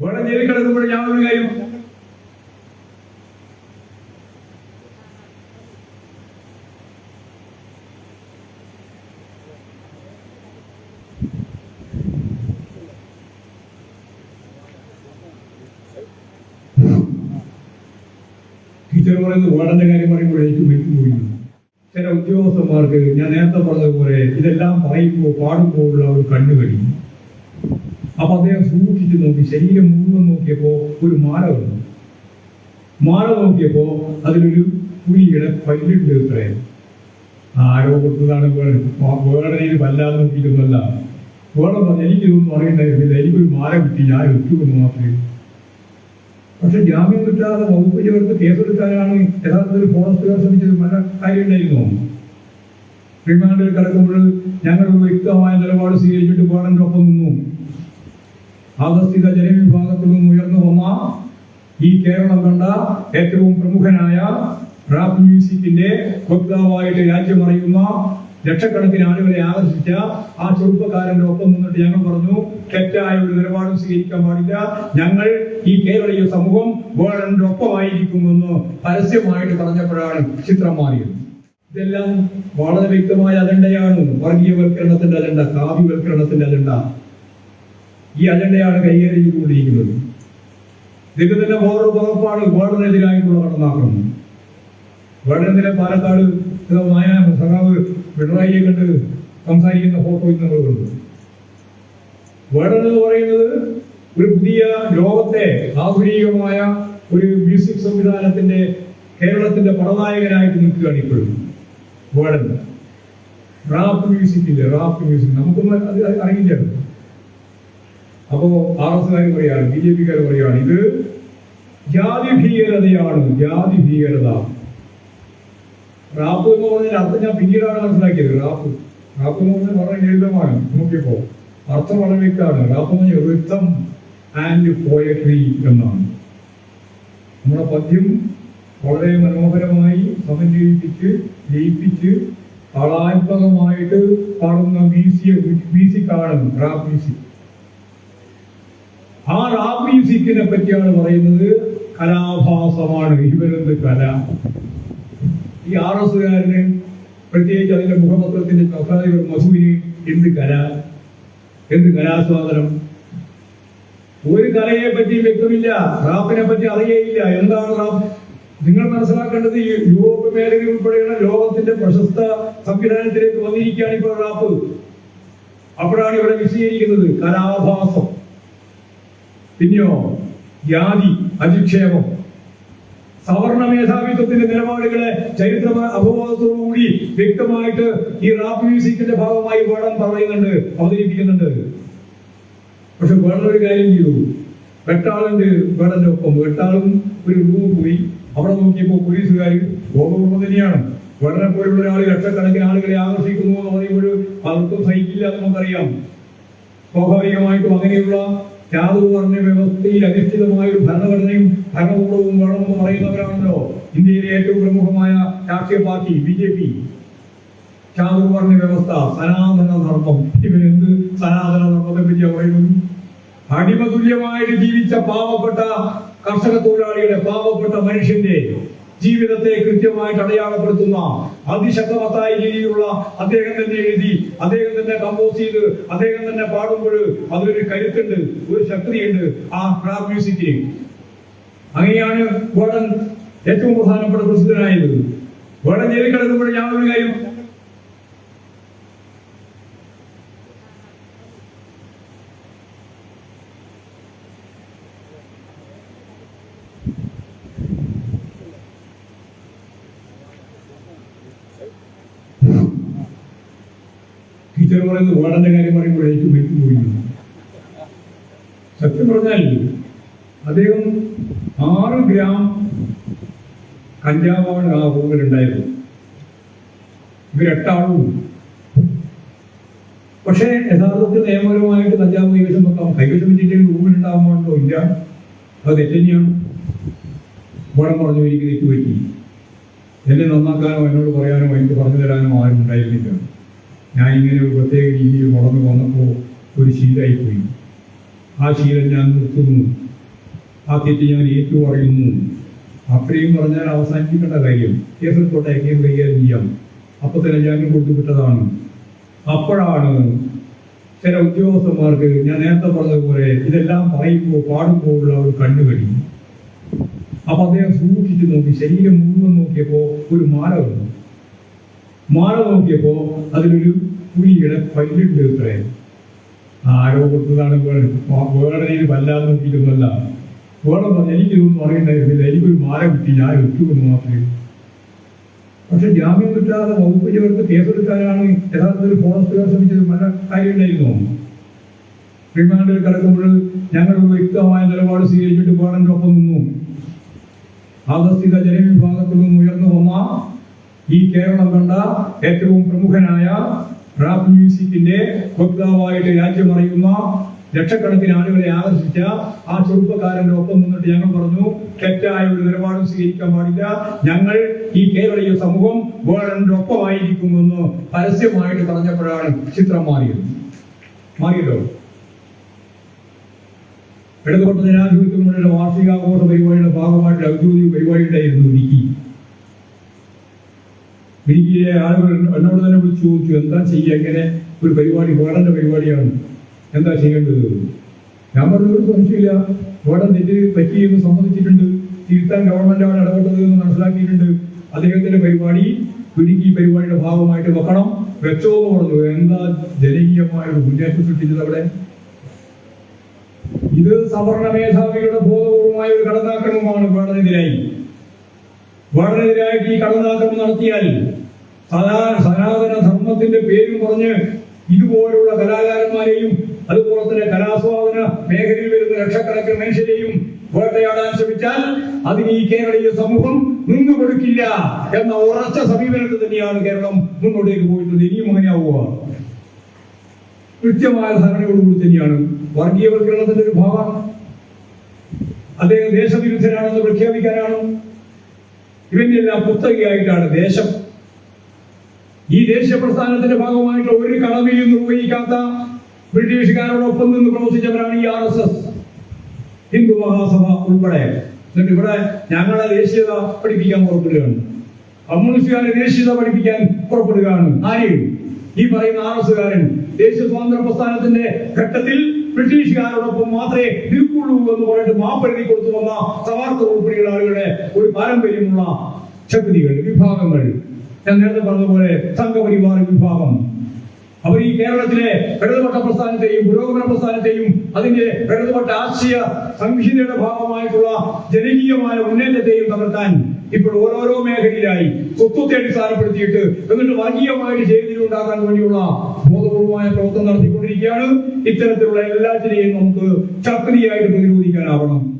വേറെ ജയിലിൽ കിടക്കുമ്പോൾ ഞാൻ ഒരു കാര്യം ടീച്ചർ പറയുന്നത് വേടന്റെ കാര്യം പറയുമ്പോൾ എനിക്ക് പോയി. ചില ഉദ്യോഗസ്ഥന്മാർക്ക് ഞാൻ നേരത്തെ പറഞ്ഞതുപോലെ ഇതെല്ലാം പറയുമ്പോൾ പാടുമ്പോൾ ഉള്ള ഒരു കണ്ണുകടി. അപ്പൊ അദ്ദേഹം സൂക്ഷിച്ചു നോക്കി ശരീരം മുഴുവൻ നോക്കിയപ്പോ ഒരു മാല വന്നു. മാല നോക്കിയപ്പോ അതിലൊരു പുലിയുടെ പല്ലുണ്ട് ഇത്രയും ആരോ കൊടുത്തതാണ് വേടനയിൽ വല്ലാതെ നോക്കിയിട്ടൊന്നുമല്ല. വേറെ പറഞ്ഞു എനിക്കിതൊന്നും അറിയണ്ടായിരുന്നില്ല എനിക്കൊരു മാല കിട്ടി ഞാൻ ഒറ്റുകൊണ്ട് മാത്രമേ. പക്ഷെ ജാമ്യം കിട്ടാതെ വകുപ്പ് ചേർത്ത് കേസെടുക്കാനാണ് യഥാർത്ഥത്തിൽ ഫോറസ്റ്റുകാർ ശ്രമിച്ചത്. പല കാര്യമുണ്ടായിരുന്നു റിമാൻഡിൽ കിടക്കുമ്പോൾ ഞങ്ങൾ ഒരു വ്യക്തമായ നിലപാട് സ്വീകരിച്ചിട്ട് വേടന്റെ ഒപ്പം നിന്നു. ആഗസ്തിക ജനവിഭാഗത്തിൽ നിന്നും ഉയർന്നു വന്ന ഈ കേരളം കണ്ട ഏറ്റവും പ്രമുഖനായ റാപ്പ് മ്യൂസിക്കിന്റെ വക്താവായിട്ട് രാജ്യമറിയുന്ന ലക്ഷക്കണക്കിന് ആളുകളെ ആകർഷിച്ച ആ ചെറുപ്പക്കാരന്റെ ഒപ്പം നിന്നിട്ട് ഞങ്ങൾ പറഞ്ഞു തെറ്റായ ഒരു നിലപാടും സ്വീകരിക്കാൻ പാടില്ല. ഞങ്ങൾ ഈ കേരളീയ സമൂഹം വേളന്റെ ഒപ്പമായിരിക്കുമെന്ന് പരസ്യമായിട്ട് പറഞ്ഞപ്പോഴാണ് ചിത്രം മാറിയത്. ഇതെല്ലാം വളരെ വ്യക്തമായ അജണ്ടയാണ്. വർഗീയവൽക്കരണത്തിന്റെ അജണ്ട കാവ്യവൽക്കരണത്തിന്റെ അജണ്ട. ഈ അജണ്ടയാണ് കൈകാര്യം തന്നെ വേറൊരു വകുപ്പാണ് വേടനെതിരായിട്ടുള്ള കടന്നാക്രമണം വേടനെതിരെ പാലക്കാട് നായ സഖാവ് പിണറായിയെ കണ്ട് സംസാരിക്കുന്ന ഫോട്ടോ ഇന്ന് നമ്മൾ കണ്ടു. വേടൻ എന്ന് പറയുന്നത് ഒരു പുതിയ ലോകത്തെ ആധുനികമായ ഒരു മ്യൂസിക് സംവിധാനത്തിന്റെ കേരളത്തിന്റെ പടനായകനായിട്ട് നിൽക്കുകയാണ് ഇപ്പോഴും വേടൻ റാപ്പ് മ്യൂസിക് ഇല്ലേ? റാപ്പ് മ്യൂസിക് നമുക്കൊന്നും അത് അറിയില്ല. അപ്പോ ആർ എസ് കാര് പറയാണ് ബി ജെ പിക്കാർ പറയാണ് ഇത് ജാതി ഭീകരതയാണ് ജാതി ഭീകരത. റാപ്പ് എന്ന് പറഞ്ഞാൽ അർത്ഥം ഞാൻ പിന്നീടാണ് മനസ്സിലാക്കിയത്. റാപ്പ്. റാപ്പ് എന്ന് പറഞ്ഞാൽ വളരെ ലളിതമാണ്. നോക്കിയപ്പോ അർത്ഥം വളരെ വ്യക്തമാണ്. റാപ്പ് എന്ന് പറഞ്ഞാൽ വൃത്തം ആൻഡ് പോയട്രി എന്നാണ്. നമ്മുടെ പദ്യം വളരെ മനോഹരമായി സമന്വയിപ്പിച്ച് ലയിപ്പിച്ച് താളാത്മകമായിട്ട് പാടുന്ന മ്യൂസിയം മ്യൂസിക്കാണ് റാപ്പ് മ്യൂസിക് ആ റാബി മ്യൂസിക്കിനെ പറ്റിയാണ് പറയുന്നത്. കലാഭാസമാണ് ഇവരെന്ത് കല? ഈ ആർ എസ്കാരന് പ്രത്യേകിച്ച് അതിന്റെ മുഖപത്രത്തിന്റെ പ്രസാദികൾ മധുവിന് എന്ത് കല? എന്ത് കലാസ്വാദനം? ഒരു കലയെ പറ്റി വ്യക്തമില്ല. റാപ്പിനെ പറ്റി അറിയേയില്ല. എന്താണ് റാപ്പ് നിങ്ങൾ മനസ്സിലാക്കേണ്ടത് ഈ യൂറോപ്പ് മേഖല ഉൾപ്പെടെയുള്ള ലോകത്തിന്റെ പ്രശസ്ത സംവിധാനത്തിലേക്ക് വന്നിരിക്കുകയാണ് ഇപ്പോൾ റാപ്പ് അപ്പോഴാണ് ഇവിടെ വിശദീകരിക്കുന്നത്. കലാഭാസം. പിന്നെയോ ജാതി അധിക്ഷേപം. സവർണ മേധാവിത്വത്തിന്റെ നിലപാടുകളെ ചരിത്ര അവബോധത്തോടുകൂടി വ്യക്തമായിട്ട് ഈ റാപ്പ് മ്യൂസിക്കിന്റെ ഭാഗമായി വേണം പറയുന്നുണ്ട് അവതരിപ്പിക്കുന്നുണ്ട്. പക്ഷെ വേടം ഒരു കാര്യം ചെയ്തു. വെട്ടാളുണ്ട് വേടന്റെ ഒപ്പം വെട്ടാളും ഒരു റൂം പോയി. അവിടെ നോക്കിയപ്പോ പോലീസുകാർ ബോധപൂർവം തന്നെയാണ്. വേടനെ പോലുള്ള ഒരാൾ ലക്ഷക്കണക്കിന് ആളുകളെ ആകർഷിക്കുന്നു എന്ന് പറയുമ്പോൾ അവർക്കും സഹിക്കില്ല നമുക്കറിയാം. സ്വാഭാവികമായിട്ടും അങ്ങനെയുള്ള ചാതുവർണ വ്യവസ്ഥയിൽ അധിഷ്ഠിതമായ ഒരു ഭരണഘടനയും ഭരണകൂടവും വേണമെന്ന് പറയുന്നവരാണല്ലോ ഇന്ത്യയിലെ ഏറ്റവും പ്രമുഖമായ രാഷ്ട്രീയ പാർട്ടി ബി ജെ പി. ചാതുർവർണ വ്യവസ്ഥ സനാതന ധർമ്മം. ഇവരെന്ത് സനാതന ധർമ്മത്തെ പറ്റി പറയുന്നു? അടിമതുല്യമായിട്ട് ജീവിച്ച പാവപ്പെട്ട കർഷക തൊഴിലാളിയുടെ പാവപ്പെട്ട മനുഷ്യന്റെ ജീവിതത്തെ കൃത്യമായിട്ട് അടയാളപ്പെടുത്തുന്ന അതിശക്തമത്തായ രീതിയിലുള്ള അദ്ദേഹം തന്നെ എഴുതി അദ്ദേഹം തന്നെ കമ്പോസ് ചെയ്ത് അദ്ദേഹം തന്നെ പാടുമ്പോൾ അതിലൊരു കരുത്തുണ്ട് ഒരു ശക്തിയുണ്ട് ആ ക്രാബ് മ്യൂസിക്കിന് അങ്ങനെയാണ് വേടൻ ഏറ്റവും പ്രധാനപ്പെട്ട പ്രസിദ്ധനായത്. വേടൻ ജയിലിൽ കിടക്കുമ്പോൾ ഞാൻ ഒരു കാര്യം ടീച്ചർ പറയുന്നത് വാടന്റെ കാര്യം പറയുമ്പോൾ എനിക്ക് പോയി സത്യം പറഞ്ഞാൽ അദ്ദേഹം ആറ് ഗ്രാം കഞ്ചാവാണ് ആ ഉണ്ടായത് ഇവരെട്ടാളും പക്ഷേ യഥാർത്ഥത്തിൽ നിയമപരമായിട്ട് കഞ്ചാവ് കൈവശം വെക്കാം കൈവശം വെച്ചിട്ട് റൂമിൽ ഉണ്ടാകുമ്പോഴോ ഇല്ല. അത് തെറ്റന്നെയാണ് വേണം പറഞ്ഞു എനിക്ക് തെറ്റ് പറ്റി. എന്നെ നന്നാക്കാനോ എന്നോട് പറയാനോ എനിക്ക് പറഞ്ഞു തരാനോ ആരും ഉണ്ടായിരുന്നില്ല. ഞാൻ ഒരു പ്രത്യേക രീതിയിൽ വളർന്നു വന്നപ്പോൾ ഒരു ശീലമായിപ്പോയി. ആ ശീലം ഞാൻ നിർത്തുന്നു. ആ തെറ്റ് ഞാൻ ഏറ്റു പറയുന്നു അത്രയും പറഞ്ഞാൽ അവസാനിപ്പിക്കേണ്ട കാര്യം. കേസെടുത്തോട്ടെ കേസ് കൈകാര്യം ചെയ്യാം. അപ്പോൾ തന്നെ ഞാൻ കൊടുത്തുവിട്ടതാണ് അപ്പോഴാണ് ചില ഉദ്യോഗസ്ഥന്മാർക്ക് ഞാൻ നേരത്തെ പറഞ്ഞതുപോലെ ഇതെല്ലാം പറയുമ്പോൾ പാടുമ്പോൾ ഉള്ള ഒരു കണ്ണുകടി. അപ്പൊ അദ്ദേഹം സൂക്ഷിച്ചു നോക്കി ശരീരം മുഴുവൻ നോക്കിയപ്പോ ഒരു മാല വന്നു. മാല നോക്കിയപ്പോ അതിലൊരു പുലിയുടെ പല്ലുണ്ട് ഇത്രേ ആരോ കൊടുത്തതാണ് വേറെ രീതിയിൽ വല്ലാതെ നോക്കിയിട്ടൊന്നുമല്ല. വേറെ പറഞ്ഞു എനിക്കിതൊന്നും അറിയണ്ടായിരുന്നില്ല. എനിക്കൊരു മാല കിട്ടി. ഞാൻ ഒറ്റുകൊണ്ട് മാത്രമേ പക്ഷെ ജാമ്യം കിട്ടാതെ വകുപ്പ് ചേർത്ത് കേസെടുക്കാനാണ് യഥാർത്ഥത്തിൽ ഫോറസ്റ്റുകാർ ശ്രമിച്ചത് പല കാര്യമുണ്ടായിരുന്നു റിമാൻഡിൽ കിടക്കുമ്പോൾ ഞങ്ങൾ ഒരു വ്യക്തമായ നിലപാട് സ്വീകരിച്ചിട്ട് വേണന്റെ ഒപ്പം നിന്നു. ആകസ്തിക ജനവിഭാഗത്തിൽ നിന്ന് ഉയർന്നു വന്ന ഈ കേരളം കണ്ട ഏറ്റവും പ്രമുഖനായ റാപ്പ് മ്യൂസിക്കിന്റെ വക്താവായിട്ട് രാജ്യമറിയുന്ന ലക്ഷക്കണക്കിന് ആളുകളെ ആകർഷിച്ച ആ ചെറുപ്പക്കാരന്റെ ഒപ്പം നിന്നിട്ട് ഞങ്ങൾ പറഞ്ഞു തെറ്റായ ഒരു നിലപാടും സ്വീകരിക്കാൻ പാടില്ല. ഞങ്ങൾ ഈ കേരളീയ സമൂഹം വേളന്റെ ഒപ്പമായിരിക്കുമെന്ന് പരസ്യമായിട്ട് പറഞ്ഞപ്പോഴാണ് ചിത്രം മാറിയത്. മാറിയല്ലോ ഇടതുപക്ഷ ജനാധിപത്യ മുന്നണിയുടെ വാർഷികാഘോഷ പരിപാടിയുടെ ഭാഗമായിട്ട് ഔദ്യോഗിക പരിപാടി ഉണ്ടായിരുന്നു ഇടുക്കി ഇടുക്കിയിലെ ആളുകൾ എന്നോട് തന്നെ വിളിച്ചു ചോദിച്ചു എന്താ ചെയ്യുക? എങ്ങനെ ഒരു പരിപാടി വേടന്റെ പരിപാടിയാണ്. എന്താ ചെയ്യേണ്ടത്? ഞാൻ പറഞ്ഞു ഒരു സംശയമില്ല. വേടൻ തെറ്റ് പറ്റിയെന്ന് സമ്മതിച്ചിട്ടുണ്ട്. തിരുത്താൻ ഗവൺമെന്റ് അവൻ ഇടപെട്ടത് എന്ന് മനസ്സിലാക്കിയിട്ടുണ്ട്. അദ്ദേഹത്തിന്റെ പരിപാടി ഇടുക്കി പരിപാടിയുടെ ഭാഗമായിട്ട് വെക്കണം. വെച്ചോ പറഞ്ഞു. എന്താ ജനകീയമായ ഒരു മുന്നേറ്റം സൃഷ്ടിച്ചത് അവിടെ? ഇത് സവർണ മേധാവികളുടെ ബോധപൂർവമായ ഒരു കടന്നാക്രമമാണ് വേടനെതിരായി വേടനെതിരായിട്ട് ഈ കടന്നാക്രമം നടത്തിയാൽ സനാ സനാതന ധർമ്മത്തിന്റെ പേരും പറഞ്ഞ് ഇതുപോലുള്ള കലാകാരന്മാരെയും അതുപോലെ തന്നെ കലാസ്വാദന മേഖലയിൽ വരുന്ന ലക്ഷക്കണക്കിന് മനുഷ്യരെയും വേട്ടയാടാൻ ശ്രമിച്ചാൽ അതിന് ഈ കേരളീയ സമൂഹം നിന്നു കൊടുക്കില്ല എന്ന ഉറച്ച സമീപനത്തിൽ തന്നെയാണ് കേരളം മുന്നോട്ടേക്ക് പോയിട്ടുള്ളത്. ഇനിയും അങ്ങനെയാവുക. കൃത്യമായ ധാരണയോടുകൂടി തന്നെയാണ് വർഗീയവൽക്കരണത്തിന്റെ ഒരു ഭാഗമാണ് അദ്ദേഹം ദേശവിരുദ്ധരാണെന്ന് പ്രഖ്യാപിക്കാനാണ് ഇവന്റെ എല്ലാം പുസ്തകയായിട്ടാണ് ദേശം. ഈ ദേശീയ പ്രസ്ഥാനത്തിന്റെ ഭാഗമായിട്ട് ഒരു കടമയും നിർവഹിക്കാത്ത ബ്രിട്ടീഷുകാരോടൊപ്പം നിന്ന് പ്രവർത്തിച്ചവരാണ് ഈ R S S. Hindu Mahasabha ഉൾപ്പെടെ. എന്നിട്ട് ഇവിടെ ഞങ്ങളെ ദേശീയത പഠിപ്പിക്കാൻ പുറപ്പെടുകയാണ്. കമ്മ്യൂണിസ്റ്റുകാരെ ദേശീയത പഠിപ്പിക്കാൻ പുറപ്പെടുകയാണ്. ആര്? ഈ പറയുന്ന ആർ എസ്സുകാരൻ ദേശീയ സ്വാതന്ത്ര്യ പ്രസ്ഥാനത്തിന്റെ ഘട്ടത്തിൽ ബ്രിട്ടീഷുകാരോടൊപ്പം മാത്രമേ നിൽക്കുള്ളൂ എന്ന് പറഞ്ഞിട്ട് മാപ്പെഴുതി കൊടുത്തു വന്ന സവാർത്ത ഉൾപ്പെടെയുള്ള ആളുകളുടെ ഒരു പാരമ്പര്യമുള്ള ശക്തികൾ വിഭാഗങ്ങൾ. ഞാൻ നേരത്തെ പറഞ്ഞതുപോലെ സംഘപരിവാർ വിഭാഗം. അവർ ഈ കേരളത്തിലെ ഇടതുപക്ഷ പ്രസ്ഥാനത്തെയും പുരോഗമന പ്രസ്ഥാനത്തെയും അതിന്റെ ഇടതുപക്ഷ ആശയ സംഹിതയുടെ ഭാഗമായിട്ടുള്ള ജനകീയമായ മുന്നേറ്റത്തെയും തകർക്കാൻ ഇപ്പോൾ ഓരോരോ മേഖലയിലായി സ്വത്വത്തെ അടിസ്ഥാനപ്പെടുത്തിയിട്ട് എന്നിട്ട് വർഗീയമായിട്ട് ഉണ്ടാക്കാൻ വേണ്ടിയുള്ള ബോധപൂർവമായ പ്രവർത്തനം നടത്തിക്കൊണ്ടിരിക്കുകയാണ്. ഇത്തരത്തിലുള്ള എല്ലാറ്റിനെയും നമുക്ക് ശക്തിയായിട്ട് പ്രതിരോധിക്കാനാവണം.